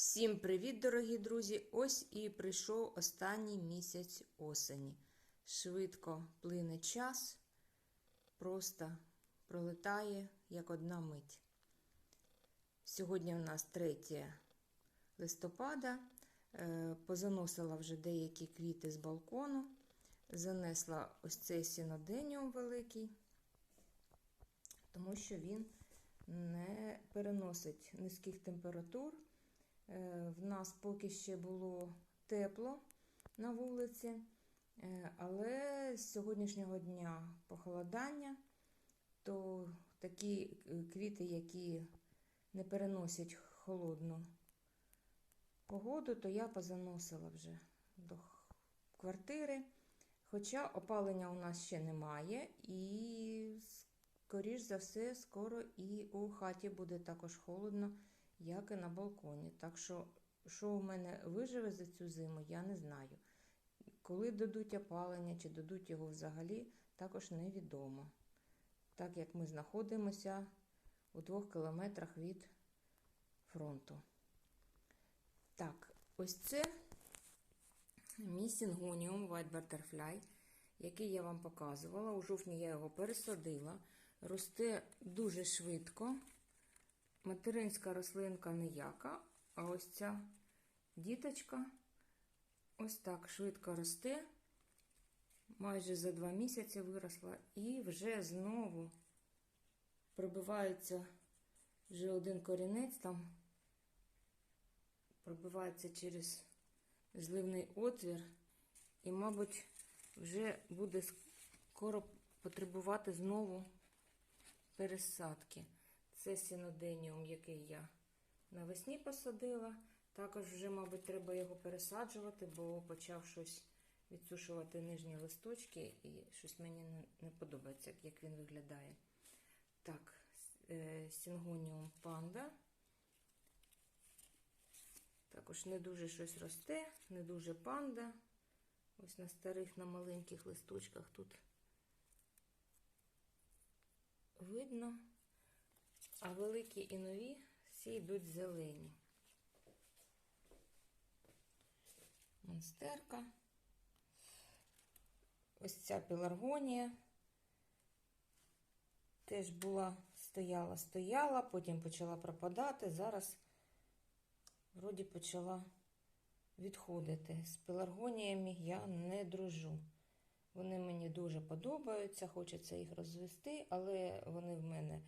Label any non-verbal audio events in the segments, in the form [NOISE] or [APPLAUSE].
Всім привіт, дорогі друзі! Ось і прийшов останній місяць осені. Швидко плине час, просто пролетає як одна мить. Сьогодні у нас 3 листопада. Е, Позаносила вже деякі квіти з балкону, занесла ось цей синоденіум великий, тому що він не переносить низьких температур. Е, В нас поки ще було тепло на вулиці, е, але з сьогоднішнього дня похолодання, то такі е, квіти, які не переносять холодну погоду, то я позаносила вже до квартири. Хоча опалення у нас ще немає, і, скоріш за все, скоро і у хаті буде також холодно як і на балконі. Так що, що у мене виживе за цю зиму, я не знаю. Коли дадуть опалення чи дадуть його взагалі, також невідомо. Так як ми знаходимося у двох кілометрах від фронту. Так, ось це мій White Butterfly, який я вам показувала. У жовтні я його пересадила. Росте дуже швидко. Материнська рослинка ніяка, а ось ця діточка ось так швидко росте, майже за два місяці виросла, і вже знову пробивається вже один корінець, там пробивається через зливний отвір, і, мабуть, вже буде скоро потребувати знову пересадки. Це синоденіум, який я навесні посадила. Також вже, мабуть, треба його пересаджувати, бо почав щось відсушувати нижні листочки, і щось мені не подобається, як він виглядає. Так, сингоніум панда. Також не дуже щось росте, не дуже панда. Ось на старих, на маленьких листочках тут видно. А великі і нові всі йдуть зелені. Монстерка. Ось ця пеларгонія. Теж була, стояла, стояла, потім почала пропадати. Зараз, вроді, почала відходити. З пеларгоніями я не дружу. Вони мені дуже подобаються, хочеться їх розвести, але вони в мене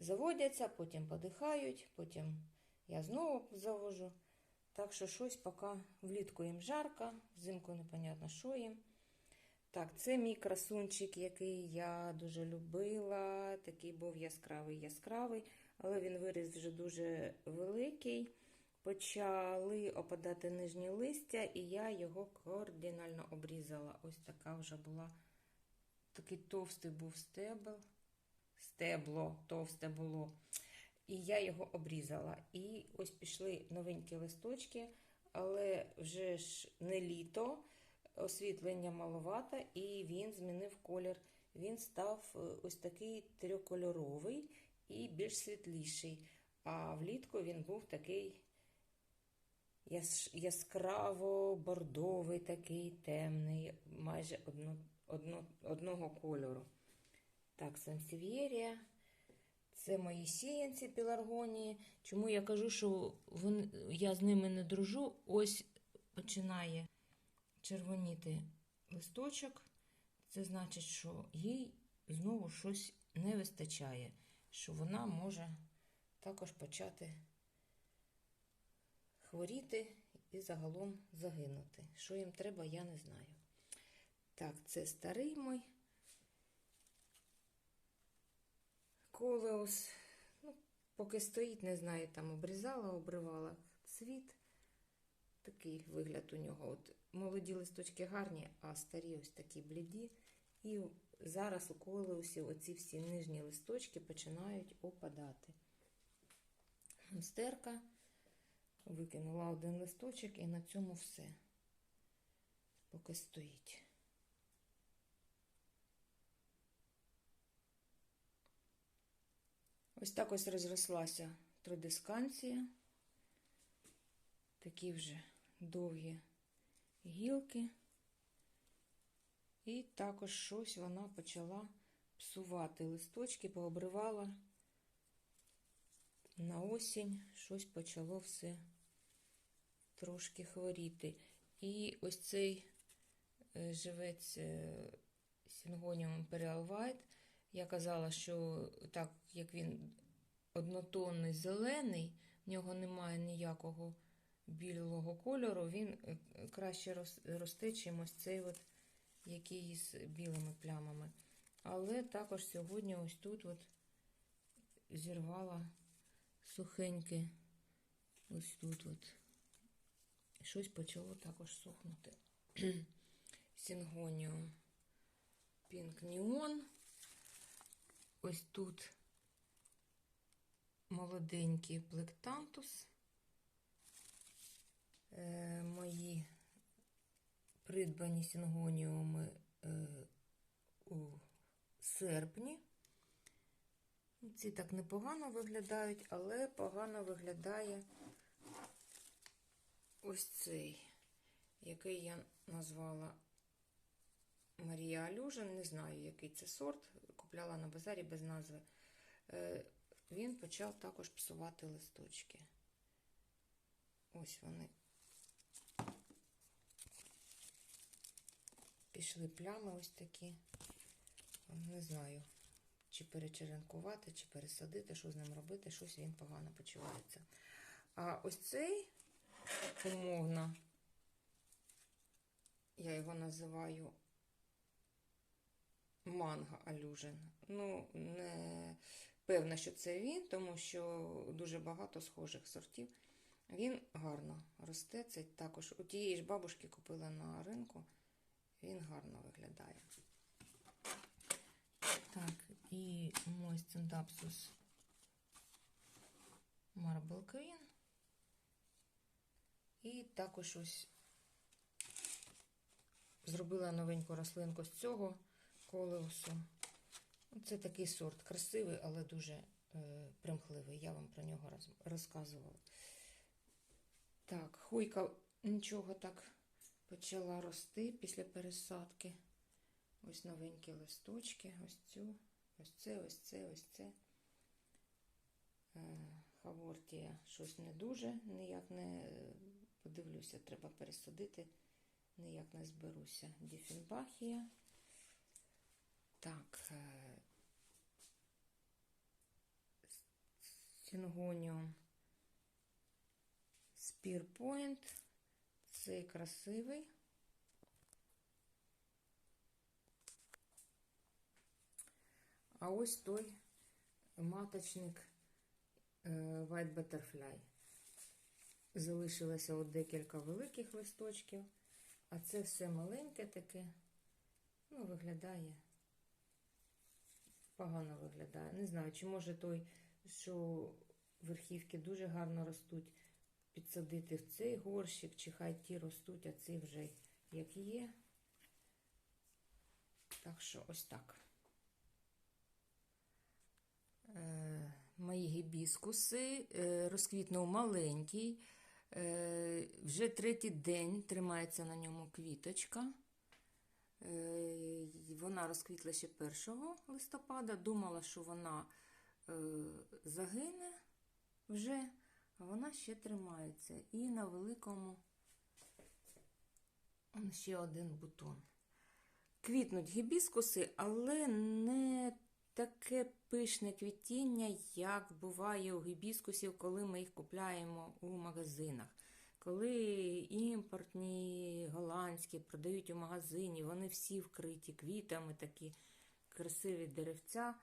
заводяться, потім подихають, потім я знову завожу. Так що щось поки влітку їм жарко, взимку непонятно, що їм. Так, це мій красунчик, який я дуже любила. Такий був яскравий яскравий, але він виріс вже дуже великий. Почали опадати нижні листя, і я його кардинально обрізала. Ось така вже була такий товстий був стебл стебло товсте було. І я його обрізала. І ось пішли новенькі листочки, але вже ж не літо, освітлення маловато, і він змінив колір. Він став ось такий трикольоровий і більш світліший. А влітку він був такий яскраво бордовий, такий темний, майже одно, одно, одного кольору. Так, сансів'єрія. Це мої сіянці піларгонії. Чому я кажу, що вони, я з ними не дружу? Ось починає червоніти листочок. Це значить, що їй знову щось не вистачає, що вона може також почати хворіти і загалом загинути. Що їм треба, я не знаю. Так, це старий мой. Колеус, ну, поки стоїть, не знаю, там обрізала, обривала цвіт. Такий вигляд у нього. От Молоді листочки гарні, а старі ось такі бліді. І зараз у колеусів оці всі нижні листочки починають опадати. Гамстерка викинула один листочок і на цьому все. Поки стоїть. Ось так ось розрослася тридисканція. такі вже довгі гілки. І також щось вона почала псувати листочки, пообривала. На осінь щось почало все трошки хворіти. І ось цей е, живець е, Сінгоніум Imperial. Я казала, що так як він однотонний зелений, в нього немає ніякого білого кольору, він е, краще рос- росте, чим ось цей от, який з білими плямами. Але також сьогодні ось тут от зірвала сухеньке, ось тут от. Щось почало також сохнути. [CLEARS THROAT] Сінгоніум Pink Neon. Ось тут молоденький плектантус. Е, мої придбані сінгоніуми е, у серпні. Ці так непогано виглядають, але погано виглядає ось цей, який я назвала Марія Алюжин. Не знаю, який це сорт. Купляла на базарі без назви. Е, Він почав також псувати листочки. Ось вони. Пішли плями ось такі. Не знаю, чи перечеренкувати, чи пересадити, що з ним робити, щось він погано почувається. А ось цей умовно, я його називаю манго алюжин. Ну, не певна, що це він, тому що дуже багато схожих сортів. Він гарно росте. Це також у тієї ж бабушки купила на ринку. Він гарно виглядає. Так, і мой стендапсус Marble Queen. І також ось зробила новеньку рослинку з цього колеусу. Це такий сорт красивий, але дуже е, примхливий. Я вам про нього роз, розказувала. Так, хуйка нічого так почала рости після пересадки. Ось новенькі листочки, ось цю, ось це, ось це, ось це. Е, Хавортія щось не дуже, ніяк не подивлюся, треба пересадити, ніяк не зберуся. Діфінбахія. Так. е, Сінгоніум Spearpoint. Цей красивий. А ось той маточник е, White Butterfly. Залишилося от декілька великих листочків, а це все маленьке таке, ну, виглядає, погано виглядає. Не знаю, чи може той, що верхівки дуже гарно ростуть, підсадити в цей горщик, чи хай ті ростуть, а ці вже як є. Так що ось так. Е, мої гібіскуси е, розквітнув маленький. Е, вже третій день тримається на ньому квіточка. Е, вона розквітла ще 1 листопада. Думала, що вона е, загине вже, а вона ще тримається. І на великому ще один бутон. Квітнуть гібіскуси, але не таке пишне квітіння, як буває у гібіскусів, коли ми їх купляємо у магазинах. Коли імпортні, голландські продають у магазині, вони всі вкриті квітами, такі красиві деревця.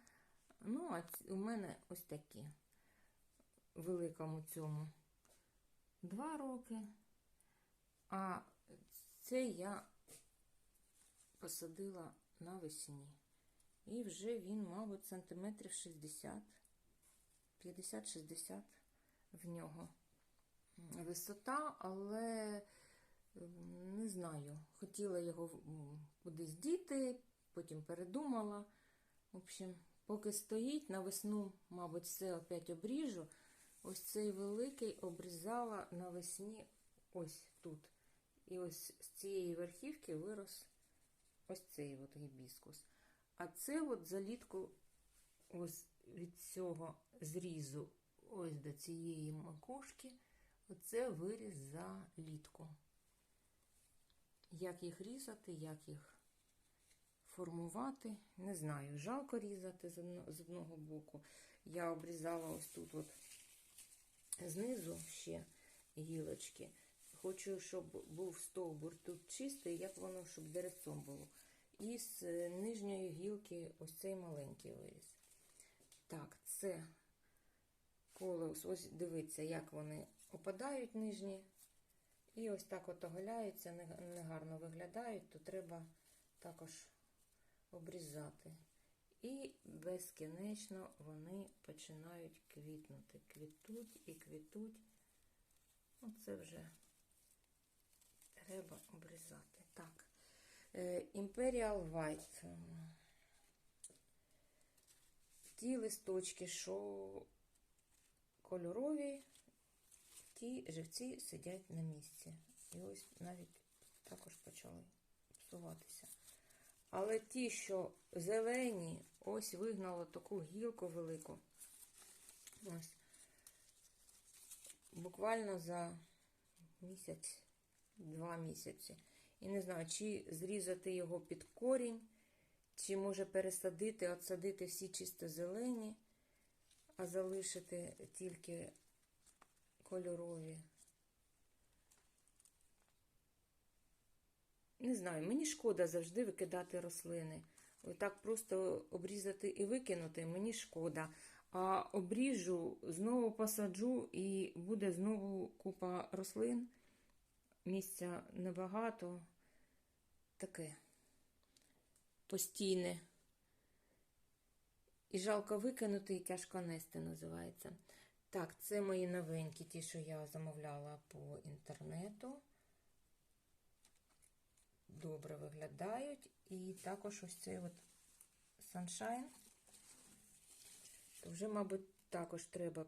Ну, а у мене ось такі. в Великому цьому два роки. А це я посадила навесні. І вже він, мабуть, сантиметрів 60, 50-60 в нього висота, але не знаю, хотіла його кудись діти, потім передумала. В общем, поки стоїть, на весну, мабуть, все опять обріжу. Ось цей великий обрізала навесні ось тут. І ось з цієї верхівки вирос ось цей от гібіскус. А це от залітку ось від цього зрізу ось до цієї макушки, оце виріс за літку. Як їх різати, як їх формувати, не знаю. Жалко різати з одного боку. Я обрізала ось тут от знизу ще гілочки. Хочу, щоб був стовбур тут чистий, як воно, щоб деревцом було. І з е, нижньої гілки ось цей маленький виріс. Так, це колеус. Ось дивіться, як вони опадають нижні. І ось так от оголяються, негарно виглядають, то треба також обрізати. І безкінечно вони починають квітнути. Квітуть і квітуть. Оце вже треба обрізати. Так. Е, Imperial White. Ем, Ті листочки, що кольорові, ті живці сидять на місці. І ось навіть також почали псуватися. Але ті, що зелені, ось вигнало таку гілку велику. Ось. Буквально за місяць, два місяці. І не знаю, чи зрізати його під корінь, чи може пересадити, отсадити всі чисто зелені, а залишити тільки кольорові. Не знаю, мені шкода завжди викидати рослини. Отак просто обрізати і викинути мені шкода. А обріжу, знову посаджу, і буде знову купа рослин. Місця небагато. Таке постійне. І жалко викинути, і тяжко нести називається. Так, це мої новенькі, ті, що я замовляла по інтернету добре виглядають. І також ось цей от Sunshine. То вже, мабуть, також треба.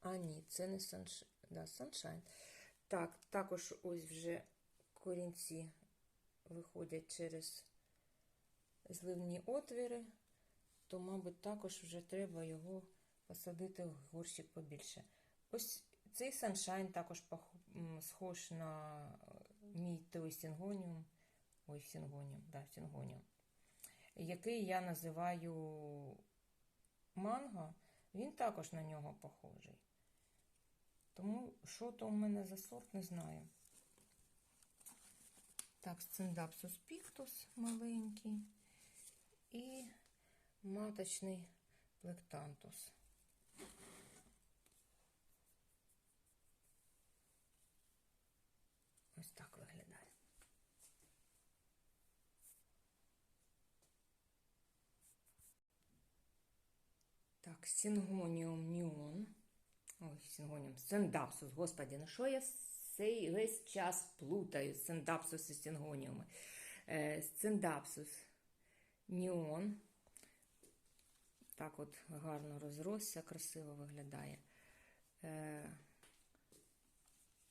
А, ні, це не Sunshine. Да, Sunshine. Так, також ось вже корінці виходять через зливні отвіри, то, мабуть, також вже треба його посадити в горщик побільше. Ось цей Sunshine також схож на мій той сингоніум, ой, сингоніум, да, сингоніум, який я називаю манго, він також на нього похожий. Тому що то у мене за сорт, не знаю. Так, сциндапсус піктус маленький і маточний плектантус. Ось так виглядає. Так, сингоніум ніон. Ой, сингоніум. Сендапсус. Господи, ну що я цей весь час плутаю? Сендапсус і сингоніуми. Е, Сцендапсус ніон. Так от гарно розросся, красиво виглядає. Е,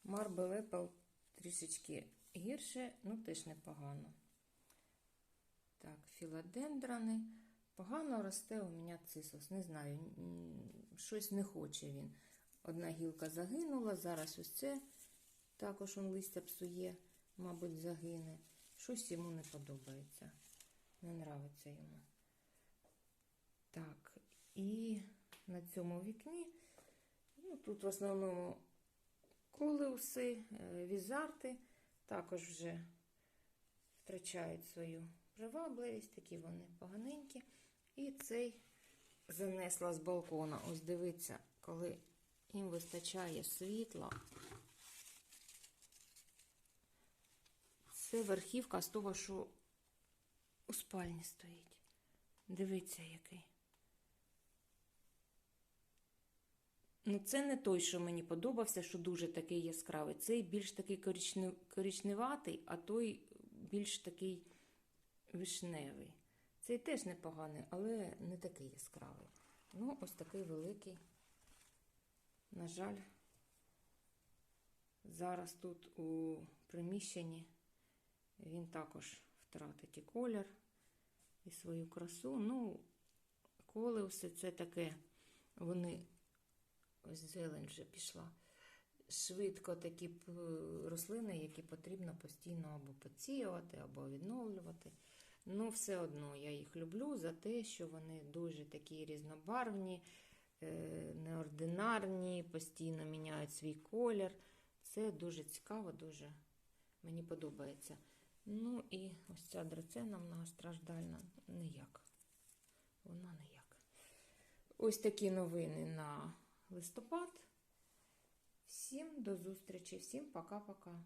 Marble Apple трішечки гірше, ну теж непогано. Так, філодендрони. Погано росте у мене цисус. Не знаю, щось не хоче він. Одна гілка загинула, зараз ось це також он листя псує, мабуть, загине. Щось йому не подобається. Не нравиться йому. Так, і на цьому вікні, ну, тут в основному колеуси, е, візарти також вже втрачають свою привабливість, такі вони поганенькі. І цей занесла з балкона. Ось дивіться, коли їм вистачає світла. Це верхівка з того, що у спальні стоїть. Дивіться, який. Ну, це не той, що мені подобався, що дуже такий яскравий. Цей більш такий коричнев... коричневатий, а той більш такий вишневий. Цей теж непоганий, але не такий яскравий. Ну, ось такий великий. На жаль, Зараз тут у приміщенні він також втратить і колір, і свою красу. Ну, колеуси це таке, вони, ось зелень вже пішла. Швидко такі рослини, які потрібно постійно або підсіювати, або відновлювати. Ну, все одно я їх люблю за те, що вони дуже такі різнобарвні, е, неординарні, постійно міняють свій колір. Це дуже цікаво, дуже мені подобається. Ну і ось ця драцена многостраждальна ніяк. Вона ніяк. Ось такі новини на листопад. Всім до зустрічі, всім пока-пока.